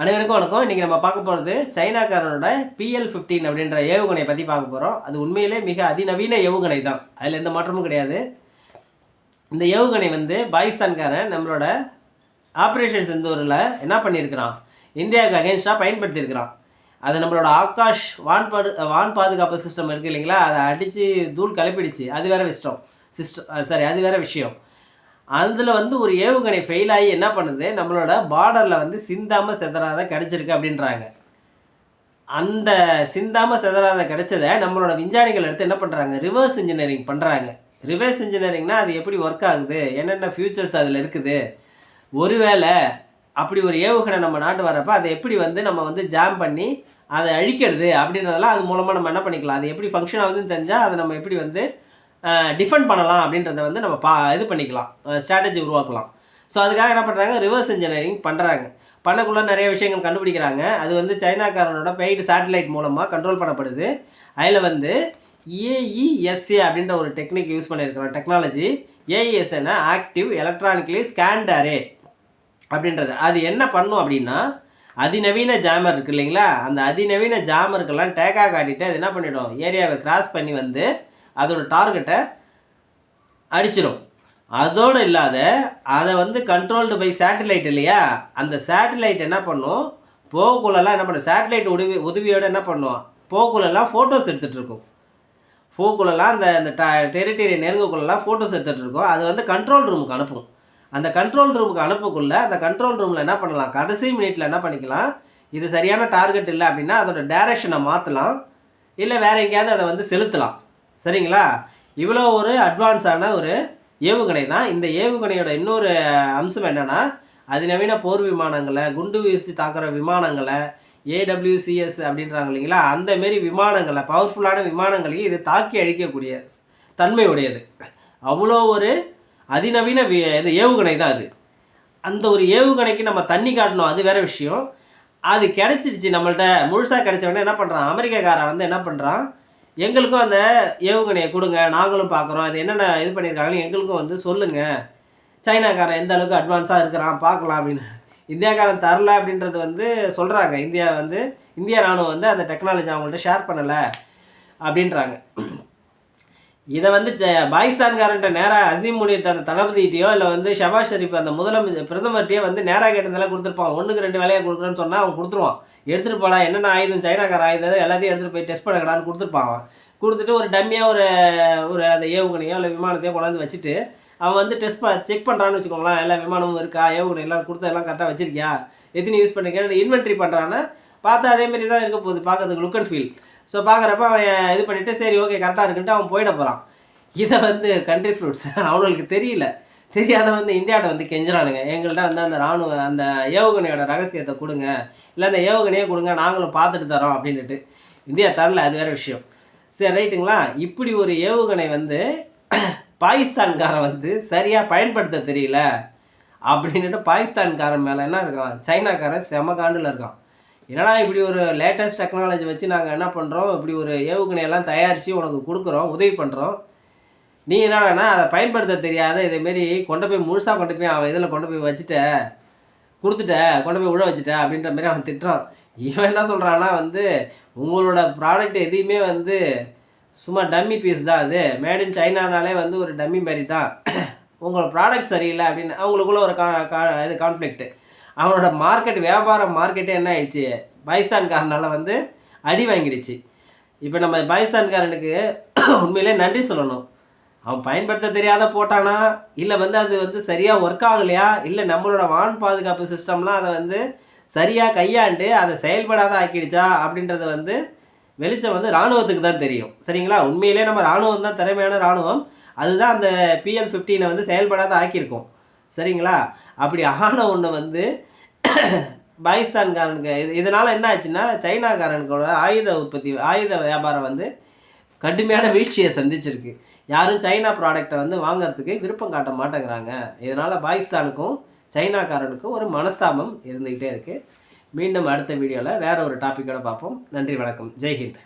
அனைவருக்கும் வணக்கம். இன்றைக்கி நம்ம பார்க்க போகிறது சைனாக்காரனோட பிஎல் ஃபிஃப்டீன் அப்படின்ற ஏவுகணையை பற்றி பார்க்க போகிறோம் அது உண்மையிலே மிக அதிநவீன ஏவுகணை தான். அதில் எந்த மாற்றமும் கிடையாது. இந்த ஏவுகணை வந்து பாகிஸ்தான்காரன் நம்மளோட ஆப்ரேஷன் செந்தூரில் என்ன பண்ணியிருக்கிறான்? இந்தியாவுக்கு அகேன்ஸ்டாக பயன்படுத்தியிருக்கிறான். அது நம்மளோட ஆகாஷ் வான் பாடு வான் பாதுகாப்பு சிஸ்டம் இருக்குது இல்லைங்களா? அதை அடித்து தூள் கிளப்பிடுச்சு அது வேற விஷயம். சிஸ்டம் சாரி அது வேற விஷயம். அதில் வந்து ஒரு ஏவுகணை ஃபெயில் ஆகி என்ன பண்ணுது? நம்மளோட பார்டரில் வந்து சிந்தாமல் செதறாத கிடச்சிருக்கு அப்படின்றாங்க. அந்த சிந்தாமல் செதறாத கிடைச்சதை நம்மளோட விஞ்ஞானிகள் எடுத்து என்ன பண்ணுறாங்க ரிவர்ஸ் இன்ஜினியரிங் பண்ணுறாங்க ரிவர்ஸ் இன்ஜினியரிங்னா அது எப்படி ஒர்க் ஆகுது? என்னென்ன ஃபியூச்சர்ஸ் அதில் இருக்குது? ஒருவேளை அப்படி ஒரு ஏவுகணை நம்ம நாட்டு வரப்போ அதை எப்படி வந்து நம்ம வந்து ஜாம் பண்ணி அதை அழிக்கிறது அப்படின்றதெல்லாம் அது மூலமாக நம்ம என்ன பண்ணிக்கலாம்? அது எப்படி ஃபங்க்ஷன் ஆகுதுன்னு தெரிஞ்சால் அதை நம்ம எப்படி வந்து டிஃபெண்ட் பண்ணலாம் அப்படின்றத வந்து நம்ம பா இது பண்ணிக்கலாம். ஸ்ட்ராட்டஜி உருவாக்கலாம். ஸோ அதுக்காக என்ன பண்ணுறாங்க ரிவர்ஸ் இன்ஜினியரிங் பண்ணுறாங்க பண்ணக்குள்ளே நிறைய விஷயங்கள் கண்டுபிடிக்கிறாங்க. அது வந்து சைனாக்காரனோட பெய்டு சேட்டலைட் மூலமாக கண்ட்ரோல் பண்ணப்படுது. அதில் வந்து ஏஇஎஸ்ஏ அப்படின்ற ஒரு டெக்னிக் யூஸ் பண்ணியிருக்கிறோம் டெக்னாலஜி ஏஇஎஸ்ஏனா ஆக்டிவ் எலக்ட்ரானிக்லி ஸ்கேன்ட் அரே அப்படின்றது. அது என்ன பண்ணும் அப்படின்னா அதிநவீன ஜாமர் இருக்கு இல்லைங்களா? அந்த அதிநவீன ஜாமருக்கெல்லாம் டேக்கா காட்டிட்டு அது என்ன பண்ணிவிடும் ஏரியாவை கிராஸ் பண்ணி வந்து அதோட டார்கெட்டை அடிச்சிடும் அதோடு இல்லாத அதை வந்து கண்ட்ரோல்டு பை சேட்டலைட் இல்லையா? அந்த சேட்டலைட் என்ன பண்ணும்? போகக்குள்ளெல்லாம் என்ன பண்ணும்? சேட்டலைட் உதவி உதவியோடு என்ன பண்ணும்? போகக்குள்ளலாம் ஃபோட்டோஸ் எடுத்துகிட்டு இருக்கும். போக்குள்ளெல்லாம் அந்த அந்த டெரிட்டரி நெருங்கக்குள்ளெல்லாம் ஃபோட்டோஸ் எடுத்துகிட்டுருக்கும் அது வந்து கண்ட்ரோல் ரூமுக்கு அனுப்பும். அந்த கண்ட்ரோல் ரூமுக்கு அனுப்பக்குள்ளே அந்த கண்ட்ரோல் ரூமில் என்ன பண்ணலாம்? கடைசி மினிட்ல என்ன பண்ணிக்கலாம்? இது சரியான டார்கெட் இல்லை அப்படின்னா அதோட டேரெக்ஷனை மாற்றலாம் இல்லை வேறு எங்கேயாவது அதை வந்து செலுத்தலாம். சரிங்களா? இவ்வளோ ஒரு அட்வான்ஸான ஒரு ஏவுகணை தான். இந்த ஏவுகணையோட இன்னொரு அம்சம் என்னென்னா அதிநவீன போர் விமானங்களை குண்டு வீசி தாக்குற விமானங்களை ஏடபிள்யூசிஎஸ் அப்படின்றாங்க இல்லைங்களா? அந்த மாரி விமானங்களை பவர்ஃபுல்லான விமானங்களையும் இது தாக்கி அழிக்கக்கூடிய தன்மை உடையது. அவ்வளோ ஒரு அதிநவீன வி இது ஏவுகணை தான் அது. அந்த ஒரு ஏவுகணைக்கு நம்ம தண்ணி காட்டணும் அது வேற விஷயம். அது கிடச்சிருச்சு நம்மள்ட்ட. முழுசாக கிடைச்சவொடனே என்ன பண்ணுறான் அமெரிக்காக்காரன் வந்து என்ன பண்ணுறான் எங்களுக்கும் அந்த ஏவுகணையை கொடுங்க நாங்களும் பார்க்குறோம். அது என்னென்ன இது பண்ணியிருக்காங்கன்னு எங்களுக்கும் வந்து சொல்லுங்கள் சைனாக்காரன் எந்த அளவுக்கு அட்வான்ஸாக இருக்கிறான் பார்க்கலாம் அப்படின்னு. இந்தியாக்காரன் தரல அப்படின்றது வந்து சொல்கிறாங்க இந்தியா வந்து இந்திய ராணுவம் வந்து அந்த டெக்னாலஜி அவங்கள்ட்ட ஷேர் பண்ணலை அப்படின்றாங்க. இதை வந்து ஜ பாகிஸ்தான்காரன்ட்ட நேராக அசீம் முனிட்ட அந்த தளபதிகிட்டையோ இல்லை வந்து ஷபாஸ் ஷெரீப் அந்த முதலமைச்சர் பிரதமர்கிட்டயோ வந்து நேராக கேட்டதெல்லாம் கொடுத்துருப்பான். ஒன்றுக்கு ரெண்டு வேலையாக கொடுக்குறேன்னு சொன்னால் அவன் கொடுத்துருவான். எடுத்துகிட்டு போகலாம் என்னென்ன ஆயுதம் சைனாக்கார ஆயுதம் எல்லாத்தையும் எடுத்துகிட்டு போய் டெஸ்ட் பண்ணக்கடான்னு கொடுத்துருப்பான் அவன். கொடுத்துட்டு ஒரு டம்மியாக ஒரு ஒரு அந்த ஏவுகணையோ இல்லை விமானத்தையோ கொண்டாந்து வச்சுட்டு அவன் வந்து டெஸ்ட் ப செக் பண்ணுறான்னு வச்சுக்கோங்களேன். எல்லா விமானமும் இருக்கா? ஏவுகணை எல்லாம் கொடுத்ததெல்லாம் கரெக்டாக வச்சிருக்கியா? எத்தனை யூஸ் பண்ணிருக்கேன் இன்வென்ட்ரி பண்ணுறான்னா பார்த்தா அதேமாரி தான் இருக்க போகுது. பார்க்கறதுக்கு லுக் அண்ட் ஃபீல் ஸோ பார்க்குறப்ப அவன் இது பண்ணிவிட்டு சரி ஓகே கரெக்டாக இருக்குன்ட்டு அவன் போயிட போகிறான் இதை வந்து கண்ட்ரி ஃப்ரூட்ஸ் அவனுங்களுக்கு தெரியல. தெரியாத வந்து இந்தியாவில் வந்து கெஞ்சுறானுங்க. எங்கள்கிட்ட வந்து அந்த ராணுவ அந்த ஏவுகணையோட ரகசியத்தை கொடுங்க. இல்லை அந்த ஏவுகணையே கொடுங்க நாங்களும் பார்த்துட்டு தரோம் அப்படின்ட்டு இந்தியா தரல அது வேறு விஷயம். சரி ரைட்டுங்களா? இப்படி ஒரு ஏவுகணை வந்து பாகிஸ்தான்காரன் வந்து சரியாக பயன்படுத்த தெரியல. அப்படின்ட்டு பாகிஸ்தான்காரன் மேலே என்ன இருக்கான்? சைனாக்காரன் செம காண்டில் இருக்கான். என்னடா இப்படி ஒரு லேட்டஸ்ட் டெக்னாலஜி வச்சு நாங்கள் என்ன பண்ணுறோம் இப்படி ஒரு ஏவுகணையெல்லாம் தயாரித்து உனக்கு கொடுக்குறோம் உதவி பண்ணுறோம் நீ என்னடானா அதை பயன்படுத்த தெரியாத இதேமாரி கொண்டு போய் முழுசாக கொண்டு போய் அவன் இதில் கொண்டு போய் வச்சுட்ட கொடுத்துட்ட கொண்டு போய் உழ வச்சுட்ட அப்படின்ற மாதிரி அவன் திட்டுறான். இவன் என்ன சொல்கிறான்னா வந்து உங்களோட ப்ராடக்ட் எதையுமே வந்து சும்மா டம்மி பீஸ் தான் அது. மேட் இன் சைனானாலே வந்து ஒரு டம்மி மாதிரி தான் உங்களோட ப்ராடக்ட் சரியில்லை அப்படின்னு அவங்களுக்குள்ள ஒரு கா கா இது கான்ஃப்ளிக்ட்டு அவனோட மார்க்கெட் வியாபார மார்க்கெட்டே என்ன ஆயிடுச்சு? பாகிஸ்தான்காரனால வந்து அடி வாங்கிடுச்சு. இப்போ நம்ம பாகிஸ்தான்காரனுக்கு உண்மையிலே நன்றி சொல்லணும். அவன் பயன்படுத்த தெரியாத போட்டானா? இல்லை வந்து அது வந்து சரியாக ஒர்க் ஆகலையா? இல்லை நம்மளோட வான் பாதுகாப்பு சிஸ்டம்லாம் அதை வந்து சரியாக கையாண்டு அதை செயல்படாத ஆக்கிடுச்சா? அப்படின்றத வந்து வெளிச்சம் வந்து இராணுவத்துக்கு தான் தெரியும். சரிங்களா? உண்மையிலே நம்ம இராணுவம் தான் திறமையான இராணுவம் அதுதான் அந்த பிஎல் ஃபிஃப்டீனை வந்து செயல்படாத ஆக்கியிருக்கோம். சரிங்களா? அப்படி ஆன ஒன்று வந்து பாகிஸ்தான்காரனுக்கு இது இதனால் என்ன ஆச்சுன்னா சைனாக்காரனுக்கோட ஆயுத உற்பத்தி ஆயுத வியாபாரம் வந்து கடுமையான வீழ்ச்சியை சந்திச்சிருக்கு. யாரும் சைனா ப்ராடக்டை வந்து வாங்கிறதுக்கு விருப்பம் காட்ட மாட்டேங்கிறாங்க. இதனால் பாகிஸ்தானுக்கும் சைனாக்காரனுக்கும் ஒரு மனஸ்தாபம் இருந்துக்கிட்டே இருக்குது மீண்டும் அடுத்த வீடியோவில் வேற ஒரு டாப்பிக்கோட பார்ப்போம். நன்றி வணக்கம். ஜெய்ஹிந்த்